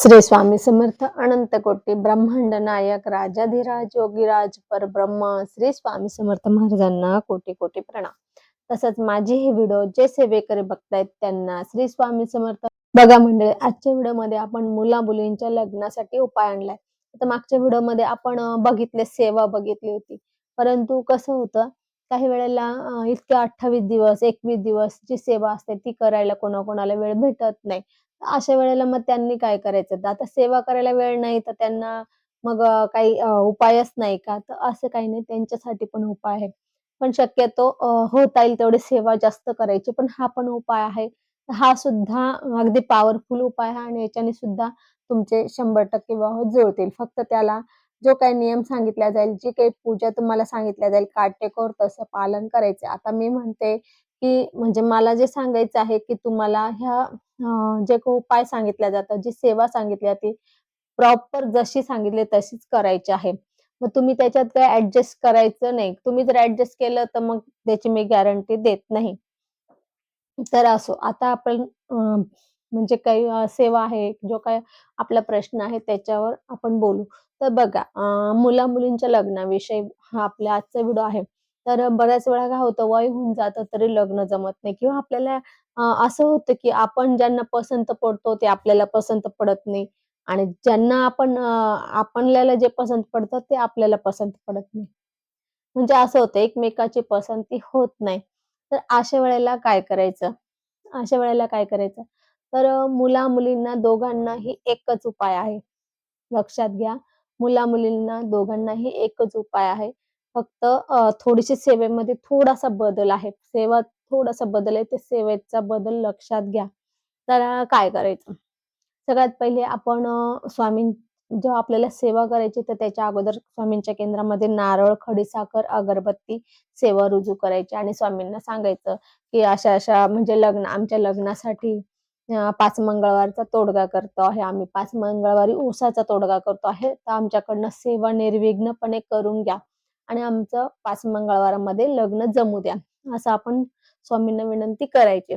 श्री स्वामी समर्थ अनंत कोटी ब्रह्मांड नायक राजाधिराज योगीराज परब्रह्म श्री स्वामी समर्थ महाराजांना कोटी कोटी प्रणाम. तसंच माझे हे व्हिडिओ जे सेवेकरी बघतायत त्यांना श्री स्वामी समर्थ. बघा मंडळी आजच्या व्हिडिओमध्ये आपण मुला मुलींच्या लग्नासाठी उपाय आणलाय. तर मागच्या व्हिडिओमध्ये आपण बघितले सेवा बघितली होती. परंतु कसं होतं काही वेळेला इतके अठ्ठावीस दिवस एकवीस दिवस जी सेवा असते ती करायला कोणाकोणाला वेळ भेटत नाही. अशा वेळेला मग त्यांनी काय करायचं? आता सेवा करायला वेळ नाही तर त्यांना मग काही उपायच नाही का? तर असं काही नाही त्यांच्यासाठी पण उपाय आहे. पण शक्यतो होता येईल तेवढी सेवा जास्त करायची. पण हा पण उपाय आहे. हा सुद्धा अगदी पॉवरफुल उपाय आहे आणि याच्याने सुद्धा तुमचे शंभर टक्के विवाह जुळतील. फक्त त्याला जो काही नियम सांगितला जाईल जी काही पूजा तुम्हाला सांगितल्या जाईल काटेकोर तसं पालन करायचं. आता मी म्हणते की म्हणजे मला जे सांगायचं आहे की तुम्हाला ह्या जे काही उपाय सांगितल्या जातात जी सेवा सांगितली जाते प्रॉपर जशी सांगितली तशीच करायची आहे. मग तुम्ही त्याच्यात काय ऍडजस्ट करायचं नाही. तुम्ही जर ऍडजस्ट केलं तर मग त्याची मी गॅरंटी देत नाही. तर असो आता आपण म्हणजे काही सेवा आहे जो काय आपला प्रश्न आहे त्याच्यावर आपण बोलू. तर बघा मुला मुलींच्या लग्नाविषयी हा आपला आजचा व्हिडिओ आहे. तर बऱ्याच वेळा काय होतं वय होऊन जातं तरी लग्न जमत नाही. किंवा आपल्याला असं होतं की आपण ज्यांना पसंत पडतो ते आपल्याला पसंत पडत नाही. आणि ज्यांना आपण आपल्याला जे पसंत पडतं ते आपल्याला पसंत पडत नाही. म्हणजे असं होतं एकमेकाची पसंती होत नाही. तर अशा वेळेला काय करायचं? अशा वेळेला काय करायचं? तर मुला मुलींना दोघांनाही एकच उपाय आहे. लक्षात घ्या. मुला मुलींना दोघांनाही एकच उपाय आहे. फक्त थोडीशी सेवेमध्ये थोडासा बदल आहे. सेवा थोडासा बदल आहे. ते सेवेचा बदल लक्षात घ्या. तर काय करायचं? सगळ्यात पहिले आपण स्वामी स्वामीं जेव्हा आपल्याला सेवा करायची तर त्याच्या अगोदर स्वामींच्या केंद्रामध्ये नारळ खडीसाखर अगरबत्ती सेवा रुजू करायची. आणि स्वामींना सांगायचं की अशा अशा म्हणजे लग्न आमच्या लग्नासाठी पाच मंगळवारचा तोडगा करतो आहे. आम्ही पाच मंगळवारी ऊसाचा तोडगा करतो आहे. तर आमच्याकडनं सेवा निर्विघ्नपणे करून घ्या. आणि आमचं पाच मंगळवारामध्ये लग्न जमू द्या. असं आपण स्वामींना विनंती करायची.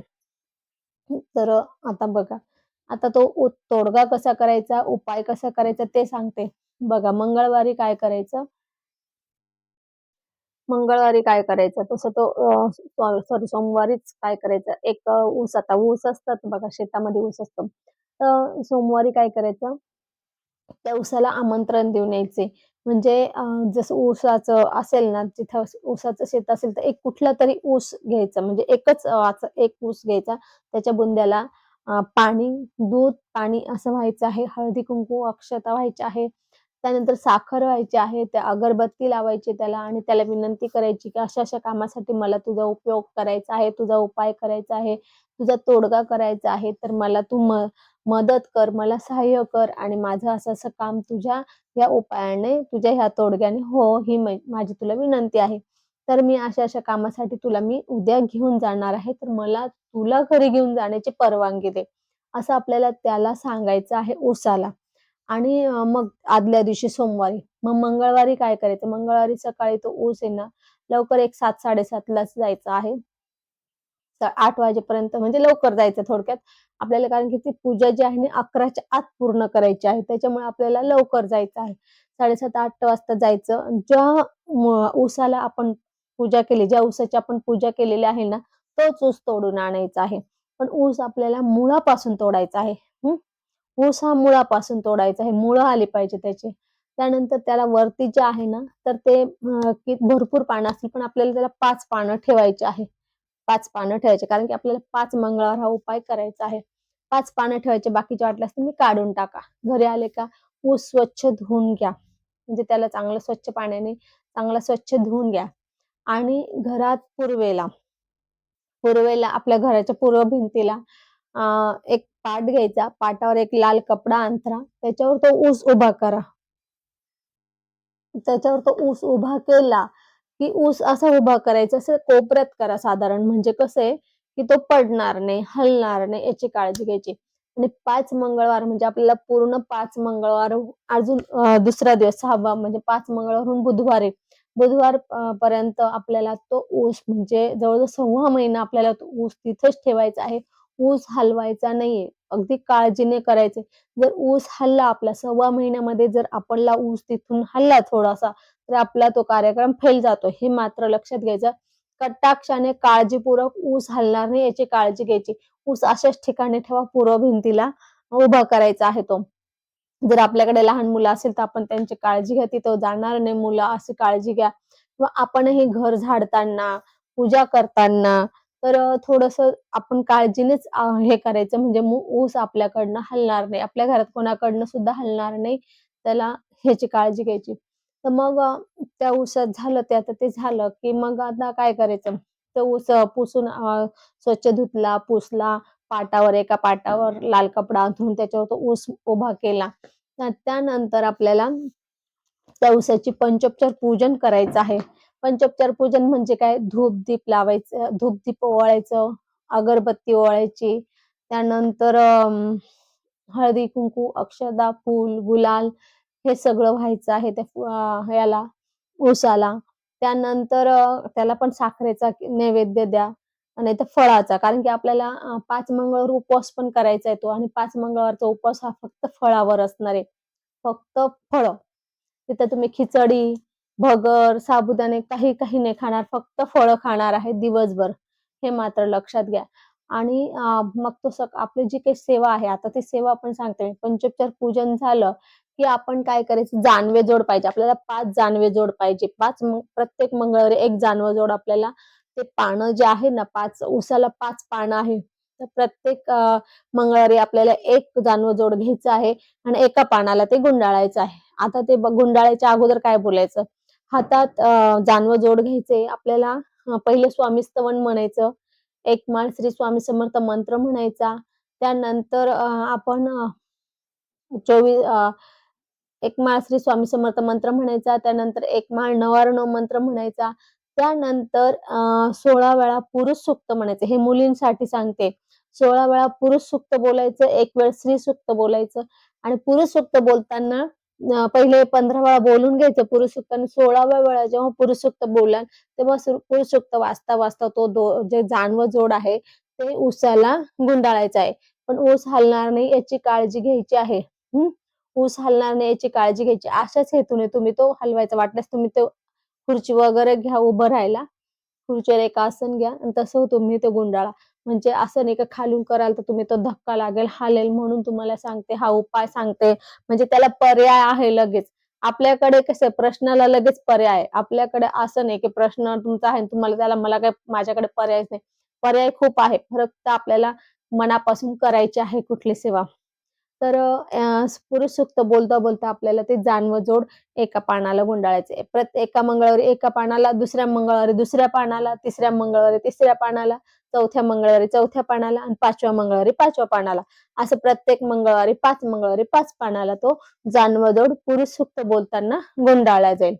तर आता बघा. आता तो तोडगा कसा करायचा उपाय कसा करायचा ते सांगते. बघा मंगळवारी काय करायचं? मंगळवारी काय करायचं? तसं तो सॉरी सोमवारीच काय करायचं? एक ऊस आता ऊस असतात बघा शेतामध्ये ऊस असतो. तर सोमवारी काय करायचं? त्या ऊसाला आमंत्रण देऊन यायचे. म्हणजे जसं ऊसाचं असेल ना जिथं ऊसाचं शेत असेल तर एक कुठला तरी ऊस घ्यायचा. म्हणजे एकच एक ऊस घ्यायचा. त्याच्या बुंद्याला पाणी दूध पाणी असं व्हायचं आहे. हळदी कुंकू अक्षता व्हायच्या आहे. त्यानंतर साखर व्हायची आहे त्या अगरबत्ती लावायची त्याला आणि त्याला विनंती करायची की अशा अशा कामासाठी मला तुझा उपयोग करायचा आहे तुझा उपाय करायचा आहे तुझा तोडगा करायचा आहे तर मला तू म मदत कर मला सहाय्य कर आणि माझं असं असं काम तुझ्या या उपायाने तुझ्या ह्या तोडग्याने हो ही मै- माझी तुला विनंती आहे. तर मी अशा अशा कामासाठी तुला मी उद्या घेऊन जाणार आहे तर मला तुला घरी घेऊन जाण्याची परवानगी दे. असं आपल्याला त्याला सांगायचं आहे उसाला आणि मग आदल्या दिवशी सोमवारी. मग मंगळवारी काय करायचं? मंगळवारी सकाळी तो ऊस आहे ना लवकर एक सात साडेसातलाच जायचं आहे. आठ वाजेपर्यंत म्हणजे लवकर जायचं थोडक्यात. आपल्याला कारण की ती पूजा जी आहे ना अकराच्या आत पूर्ण करायची आहे. त्याच्यामुळे आपल्याला लवकर जायचं आहे. साडेसात आठ वाजता जायचं. ज्या ऊसाला आपण पूजा केली ज्या ऊसाची आपण पूजा केलेली आहे ना तोच ऊस तोडून आणायचा आहे. पण ऊस आपल्याला मुळापासून तोडायचा आहे. ऊस हा मुळापासून तोडायचा आहे. मुळं आली पाहिजे त्याची. त्यानंतर त्याला वरती जे आहे ना तर ते भरपूर पानं असतील पण आपल्याला त्याला पाच पानं ठेवायची आहे. पाच पानं ठेवायचे कारण की आपल्याला पाच मंगळवार हा उपाय करायचा आहे. पाच पानं ठेवायचे बाकीचे वाटल्यास तुम्ही काढून टाका. घरी आले का ऊस स्वच्छ धुवून घ्या. म्हणजे त्याला चांगलं स्वच्छ पाण्याने चांगला स्वच्छ धुवून घ्या. आणि घरात पूर्वेला. पूर्वेला आपल्या घराच्या पूर्व भिंतीला एक पाट घ्यायचा. पाटावर एक लाल कपडा अंथरा त्याच्यावर तो ऊस उभा करा. त्याच्यावर तो ऊस उभा केला की ऊस असा उभा करायचा. असं कोपऱ्यात करा साधारण. म्हणजे कसं? आहे की तो पडणार नाही हलणार नाही याची काळजी घ्यायची. आणि पाच मंगळवार म्हणजे आपल्याला पूर्ण पाच मंगळवार अजून दुसरा दिवस सहावा म्हणजे पाच मंगळवारहून बुधवार आहे. बुधवार पर्यंत आपल्याला तो ऊस म्हणजे जवळजवळ सव्वा महिना आपल्याला तो ऊस तिथेच ठेवायचा आहे. ऊस हलवायचा नाहीये. अगदी काळजीने करायचे. जर ऊस हल्ला आपला सव्वा महिन्यामध्ये जर आपला ऊस तिथून हल्ला थोडासा तर आपला तो कार्यक्रम फेल जातो. हे मात्र लक्षात घ्यायचं. कटाक्षाने काळजीपूर्वक ऊस हलणार नाही याची काळजी घ्यायची. ऊस अशाच ठिकाणी ठेवा पूर्व भिंतीला उभा करायचा आहे तो. जर आपल्याकडे लहान मुलं असेल तर आपण त्यांची काळजी घ्या. तिथं जाणार नाही मुलं अशी काळजी घ्या. किंवा आपणही घर झाडताना पूजा करताना तर थोडस आपण काळजीनेच हे करायचं. म्हणजे ऊस आपल्याकडनं हलणार नाही. आपल्या घरात कोणाकडनं सुद्धा हलणार नाही. त्याला ह्याची काळजी घ्यायची. तर मग त्या ऊसात झालं ते. आता ते झालं की मग आता काय करायचं? तर ऊस पुसून स्वच्छ धुतला पुसला पाटावर एका पाटावर लाल कपडा धुवून त्याच्यावर तो ऊस उभा केला. तर त्यानंतर आपल्याला त्या ऊसाची पंचोपचार पूजन करायचं आहे. पंचोपचार पूजन म्हणजे काय? धूप दीप लावायचं धूप दीप ओवाळायचं अगरबत्ती ओवाळायची. त्यानंतर हळदी कुंकू अक्षदा फूल गुलाल हे सगळं व्हायचं आहे त्या याला ऊसाला त्यानंतर त्याला पण साखरेचा नैवेद्य द्या. आणि तर फळाचा कारण की आपल्याला पाच मंगळवार उपवास पण करायचा आहे तो आणि पाच मंगळवारचा उपवास हा फक्त फळावर असणार आहे. फक्त फळ. तिथं तुम्ही खिचडी भगर साबुदाणे काही काही नाही खाणार फक्त फळं खाणार आहे दिवसभर. हे मात्र लक्षात घ्या. आणि मग तो सक आपली जी काही सेवा आहे आता ती सेवा आपण सांगते पंचोपचार पूजन झालं की आपण काय करायचं? जानवे जोड पाहिजे. आपल्याला पाच जानवे जोड पाहिजे. पाच प्रत्येक मंगळवारी एक जानवे जोड आपल्याला. ते पानं जे आहे ना पाच उसाला पाच पानं आहे. तर प्रत्येक मंगळवारी आपल्याला एक जानवं जोड घ्यायचं आहे आणि एका पानाला ते गुंडाळायचं आहे. आता ते गुंडाळायच्या अगोदर काय बोलायचं? हातात जानव जानवं जोड घ्यायचे. आपल्याला पहिले पहिले स्वामीस्तवन म्हणायचं. एक माळ श्री स्वामी समर्थ मंत्र म्हणायचा. त्यानंतर आपण चोवीस एक माळ श्री स्वामी समर्थ मंत्र म्हणायचा. त्यानंतर एक माळ नवारण मंत्र म्हणायचा. त्यानंतर सोळा वेळा पुरुष सुक्त म्हणायचं. हे मुलींसाठी सांगते. सोळा वेळा पुरुष सुक्त बोलायचं. एक वेळ स्त्री सुक्त बोलायचं. आणि पुरुष सुक्त बोलताना पहिले पंधरा वेळा बोलून घ्यायचं पुरुष आणि सोळाव्या वेळा जेव्हा पुरुष सुक्त बोलाल तेव्हा पुरुषोक्त पुरुष वाचता वाचता तो दो जे जाणव जोड आहे ते ऊसाला गुंडाळायचा आहे. पण ऊस हलणार नाही याची काळजी घ्यायची आहे. हम्म ऊस हलणार नाही याची काळजी घ्यायची. अशाच हेतूने तुम्ही तो हलवायचा. वाटल्यास तुम्ही तो खुर्ची वगैरे घ्या उभं राहायला. खुर्चीवर एक आसन घ्या आणि तसं तुम्ही ते गुंडाळा. म्हणजे असं नाही का खालून कराल तर तुम्ही तो धक्का लागेल हालेल म्हणून तुम्हाला सांगते हा उपाय सांगते. म्हणजे त्याला पर्याय आहे लगेच. आपल्याकडे कसं प्रश्नाला लगेच पर्याय आहे. आपल्याकडे असं नाही की प्रश्न तुमचा आहे तुम्हाला त्याला मला काय माझ्याकडे पर्यायच नाही. पर्याय खूप आहे. फक्त आपल्याला मनापासून करायची आहे कुठली सेवा. तर पुरुष सुक्त बोलता बोलता आपल्याला ते जानव जोड एका पानाला गुंडाळायचे प्रत्येक एका मंगळवारी एका पानाला दुसऱ्या मंगळवारी दुसऱ्या पानाला तिसऱ्या मंगळवारी तिसऱ्या पानाला चौथ्या मंगळवारी चौथ्या पानाला आणि पाचव्या मंगळवारी पाचव्या पानाला. असं प्रत्येक मंगळवारी पाच मंगळवारी पाच पानाला तो जानवं जोड पुरुष सुक्त बोलताना गुंडाळला जाईल.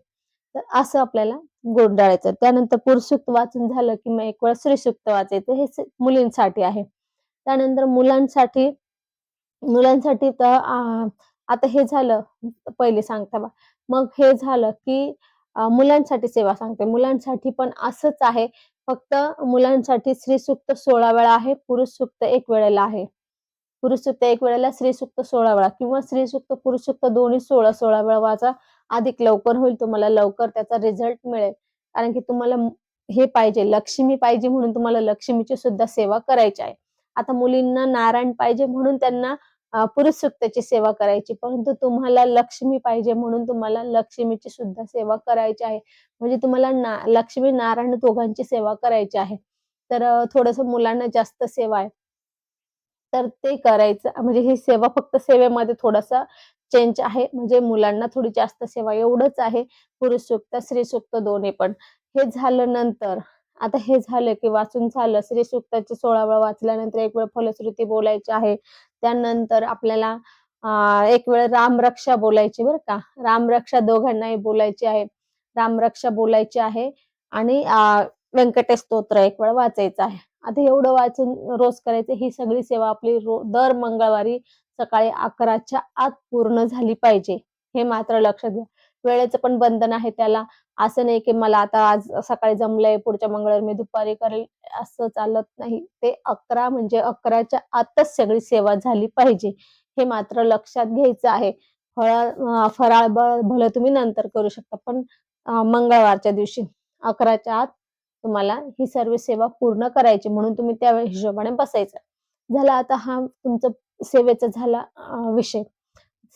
तर असं आपल्याला गुंडाळायचं त्यानंतर पुरुष सुक्त वाचून झालं की मग एक वेळा स्त्री वाचायचं. हे मुलींसाठी आहे. त्यानंतर मुलांसाठी मुलांसाठी तर आता हे झालं पहिले सांगता मग हे झालं की मुलांसाठी सेवा सांगते. मुलांसाठी पण असंच आहे. फक्त मुलांसाठी स्त्री सुक्त सोळा वेळा आहे पुरुष सुक्त एक वेळेला आहे. पुरुष सुक्त एक वेळेला स्त्री सुक्त सोळा वेळा किंवा स्त्री सुक्त पुरुष सुक्त दोन्ही सोळा सोळा वेळा वाचा. अधिक लवकर होईल तुम्हाला लवकर त्याचा रिझल्ट मिळेल. कारण की तुम्हाला हे पाहिजे लक्ष्मी पाहिजे म्हणून तुम्हाला लक्ष्मीची सुद्धा सेवा करायची आहे. आता मुलींना नारायण पाहिजे म्हणून त्यांना पुरुष सुक्ताची सेवा करायची. परंतु तुम्हाला लक्ष्मी पाहिजे म्हणून तुम्हाला लक्ष्मीची सुद्धा सेवा करायची आहे. म्हणजे तुम्हाला ना लक्ष्मी नारायण दोघांची सेवा करायची आहे. तर थोडस मुलांना जास्त सेवा आहे. तर ते करायचं म्हणजे ही सेवा फक्त सेवेमध्ये थोडासा चेंज आहे. म्हणजे मुलांना थोडी जास्त सेवा एवढंच आहे. पुरुष सुक्त स्त्री सुक्त दोन्ही पण. हे झालं नंतर आता हे झालं की वाचून झालं. श्री सुक्ताची सोळा वेळा वाचल्यानंतर एक वेळ फलश्रुती बोलायची आहे. त्यानंतर आपल्याला एक वेळ रामरक्षा बोलायची बरं का. रामरक्षा दोघांनाही बोलायची आहे. रामरक्षा बोलायची आहे आणि व्यंकटेश स्तोत्र एक वेळ वाचायचं आहे. आता एवढं वाचून रोज करायचं ही सगळी सेवा आपली रो दर मंगळवारी सकाळी अकराच्या आत पूर्ण झाली पाहिजे. हे मात्र लक्षात घ्या वेळेचं पण बंधन आहे त्याला. असं नाही की मला आता आज सकाळी जमलंय पुढच्या मंगळवार मी दुपारी करेल असं चालत नाही. ते अकरा म्हणजे अकराच्या आतच सगळी सेवा झाली पाहिजे हे मात्र लक्षात घ्यायचं आहे. फळा फराळ भलं तुम्ही नंतर करू शकता पण मंगळवारच्या दिवशी अकराच्या आत तुम्हाला ही सर्व सेवा पूर्ण करायची म्हणून तुम्ही त्या हिशोबाने बसायचं. झाला आता हा तुमचं सेवेचा झाला विषय.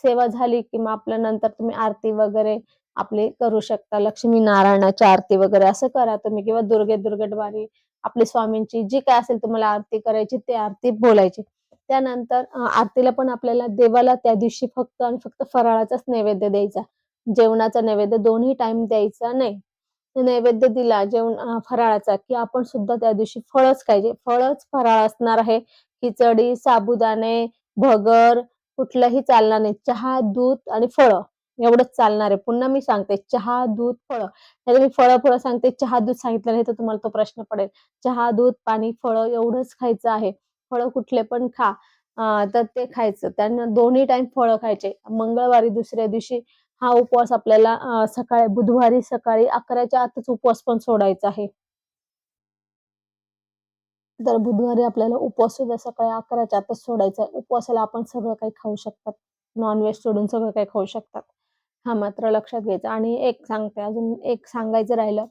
सेवा झाली की मग आपल्या नंतर तुम्ही आरती वगैरे आपले करू शकता. लक्ष्मी नारायणाची आरती वगैरे असं करा तुम्ही किंवा दुर्गे दुर्गटवारी आपली स्वामींची जी काय असेल तुम्हाला आरती करायची ते आरती बोलायची. त्यानंतर आरतीला पण आपल्याला देवाला त्या दिवशी फक्त आणि फक्त फराळाचाच नैवेद्य द्यायचा. जेवणाचा नैवेद्य दोन्ही टाइम द्यायचा नाही. नैवेद्य दिला जेवण फराळाचा की आपण सुद्धा त्या दिवशी फळच खायचे. फळच फराळ असणार आहे. खिचडी साबुदाणे भगर कुठलंही चालणार नाही. चहा दूध आणि फळं. एवढंच चालणार आहे. पुन्हा मी सांगते चहा दूध फळं. नाही मी फळं फळं सांगते चहा दूध सांगितलं नाही तर तुम्हाला तो प्रश्न पडेल. चहा दूध पाणी फळं एवढंच खायचं आहे. फळं कुठले पण खा. तर ते खायचं. त्यांना दोन्ही टाइम फळं खायचे. मंगळवारी दुसऱ्या दिवशी हा उपवास आपल्याला सकाळी बुधवारी सकाळी अकराच्या आतच उपवास पण सोडायचा आहे. तर बुधवारी आपल्याला उपवास सुद्धा सकाळी अकराच्या आतच सोडायचा आहे. उपवासाला आपण सगळं काही खाऊ शकतात. नॉनव्हेज सोडून सगळं काही खाऊ शकतात. हा मात्र लक्षात घ्यायचं. आणि एक सांगते अजून एक सांगायचं राहिलं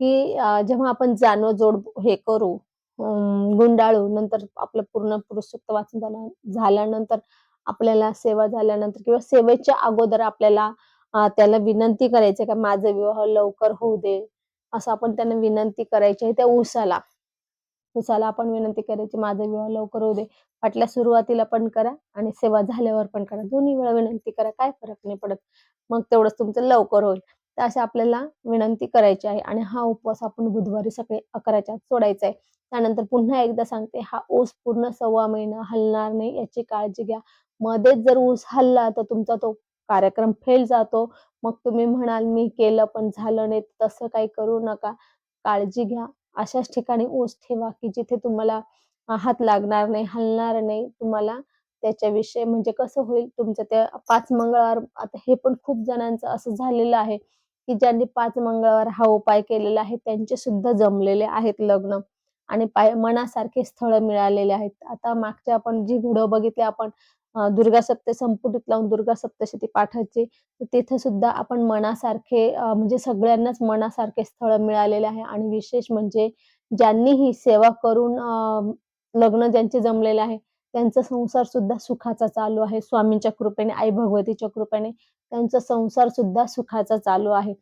की जेव्हा आपण जाणव जोड हे करू गुंडाळू नंतर आपलं पूर्ण पुरुषोक्त वाचन झालं झाल्यानंतर आपल्याला सेवा झाल्यानंतर किंवा सेवेच्या अगोदर आपल्याला त्याला विनंती करायची का माझं विवाह लवकर होऊ दे असं आपण त्यांना विनंती करायची. आहे त्या उसाला उसाला आपण विनंती करायची माझा विवाह लवकर होऊ दे. वाटल्या सुरुवातीला पण करा आणि सेवा झाल्यावर पण करा. दोन्ही वेळा विनंती करा काय फरक नाही पडत. मग तेवढंच तुमचं लवकर होईल. तर अशा आपल्याला विनंती करायची आहे आणि हा उपवास आपण बुधवारी सकाळी अकराच्या सोडायचा आहे. त्यानंतर पुन्हा एकदा सांगते हा ऊस पूर्ण सव्वा महिना हलणार नाही याची काळजी घ्या. मध्येच जर ऊस हल्ला तर तुमचा तो कार्यक्रम फेल जातो. मग तुम्ही म्हणाल मी केलं पण झालं नाही तसं काही करू नका. काळजी घ्या. अशाच ठिकाणी ओस ठेवा की जिथे तुम्हाला हात लागणार नाही हलणार नाही तुम्हाला त्याच्याविषयी. म्हणजे कसं होईल तुमचं त्या पाच मंगळवार आता हे पण खूप जणांचं असं झालेलं आहे की ज्यांनी पाच मंगळवार हा उपाय केलेला आहे त्यांचे सुद्धा जमलेले आहेत लग्न आणि पाय मनासारखे स्थळ मिळालेले आहेत. आता मागच्या आपण जी व्हिडिओ बघितले आपण दुर्गा सप्त संपुटीत लावून दुर्गा सप्तशती पाठाचे तर तिथे सुद्धा आपण मनासारखे म्हणजे सगळ्यांनाच मनासारखे स्थळ मिळालेले आहे. आणि विशेष म्हणजे ज्यांनी ही सेवा करून लग्न ज्यांचे जमलेले आहे त्यांचा संसार सुद्धा सुखाचा चालू आहे. स्वामींच्या कृपेने आई भगवतीच्या कृपेने त्यांचा संसार सुद्धा सुखाचा चालू आहे.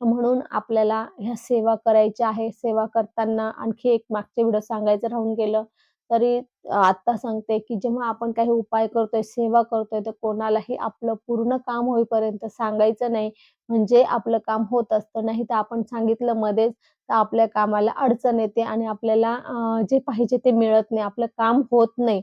म्हणून आपल्याला ह्या सेवा करायच्या आहे. सेवा करताना आणखी एक मागचे व्हिडिओ सांगायचं राहून गेलं तरी आता सांगते की जेव्हा आपण काही उपाय करतोय सेवा करतोय तर कोणालाही आपलं पूर्ण काम होईपर्यंत सांगायचं नाही. म्हणजे आपलं काम होत असतं. नाही तर आपण सांगितलं मध्येच तर आपल्या कामाला अडचण येते आणि आपल्याला जे पाहिजे ते मिळत नाही. आपलं काम होत नाही.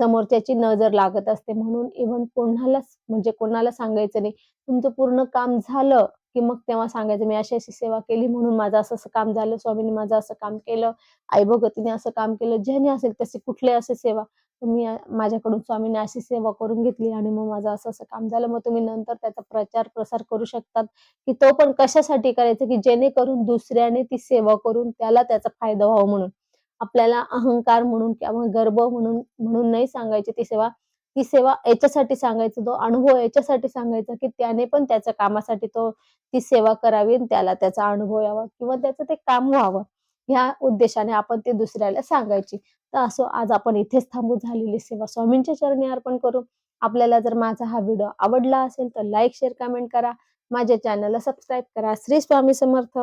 समोरच्याची नजर लागत असते. म्हणून इव्हन कोणालाच म्हणजे कोणाला सांगायचं नाही. तुमचं पूर्ण काम झालं की मग तेव्हा सांगायचं मी अशी अशी सेवा केली म्हणून माझं असं असं काम झालं स्वामीने माझं असं काम केलं आई भगतीने असं काम केलं ज्याने असेल तसे कुठले असे सेवा. तुम्ही माझ्याकडून स्वामीने अशी सेवा करून घेतली आणि मग माझं असं असं काम झालं. मग तुम्ही नंतर त्याचा प्रचार प्रसार करू शकतात की तो पण कशासाठी करायचा की जेणेकरून दुसऱ्याने ती सेवा करून त्याला त्याचा फायदा व्हावा म्हणून. आपल्याला अहंकार म्हणून किंवा गर्भ म्हणून म्हणून नाही सांगायची ती सेवा. ती सेवा याच्यासाठी सांगायचं तो अनुभव याच्यासाठी सांगायचा की त्याने पण त्याच्या कामासाठी तो ती सेवा करावी त्याला त्याचा अनुभव यावा किंवा त्याचं ते काम व्हावं. ह्या उद्देशाने आपण ते दुसऱ्याला सांगायची. तर असो आज आपण इथेच थांबू झालेली सेवा स्वामींच्या चरणी अर्पण करू. आपल्याला जर माझा हा व्हिडिओ आवडला असेल तर लाईक शेअर कमेंट करा. माझ्या चॅनलला सबस्क्राईब करा. श्री स्वामी समर्थ.